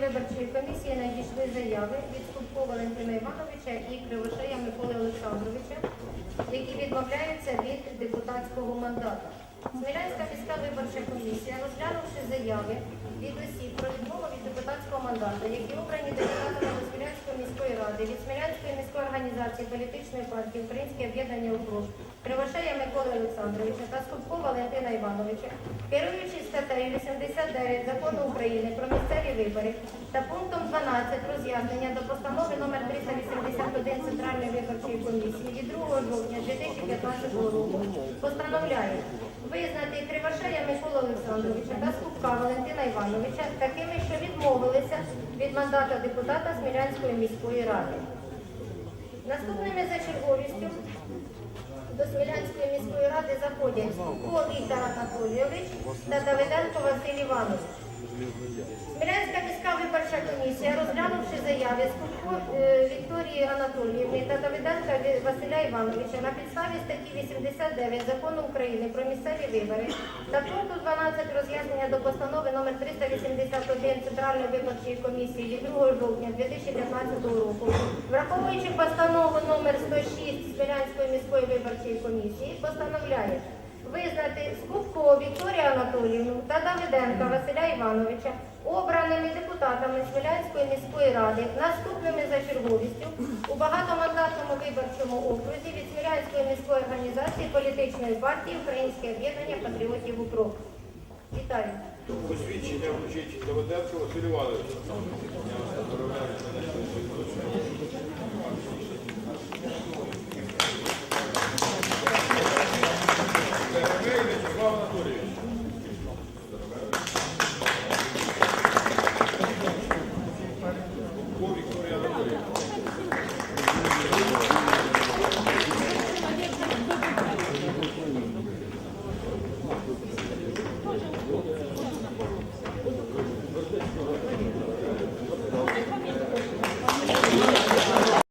виборчої комісії надійшли заяви від Скупко Валентина Івановича і Кривошея Миколи Олександровича, які відмовляються від депутатського мандату. Смілянська міська виборча комісія, розглянувши заяви від осіб про відмову від депутатського мандату, які обрані депутатами Смілянської міської ради, від Смілянської організації політичної партії Українське об'єднання ОКРУЖ, Кривошея Миколи Олександровича та Скупко Валентина Івановича, керуючись статтею 89 закону України про місцеві вибори та пунктом 12 роз'яснення до постанови номер 381 Центральної виборчої комісії від 2 жовтня 2015 року постановляє визнати Кривошея Микола Олександровича та Скупка Валентина Івановича такими, що відмовилися від мандата депутата Смілянської міської ради. Наступними за черговістю до Смілянської міської ради заходять Скупко Віктор Анатолійович та Давиденко Василь Іванович. Смілянська міська виборча Скупко е, Вікторії Анатоліївни та Давиденка Василя Івановича на підставі статті 89 закону України про місцеві вибори та пункту 12 роз'яснення до постанови номер 381 Центральної виборчої комісії від 2 жовтня 2015 року, враховуючи постанову номер 106 Смілянської міської виборчої комісії, постановляє визнати Скупко Вікторію Анатоліївну та Давиденка Василя Івановича обраними депутатами Смілянської міської ради наступними за черговістю у багатомандатному виборчому окрузі від Смілянської міської організації політичної партії Українське об'єднання патріотів УКРОП. Вітаю. Посвідчення вручить Давиденко Василь Іванович.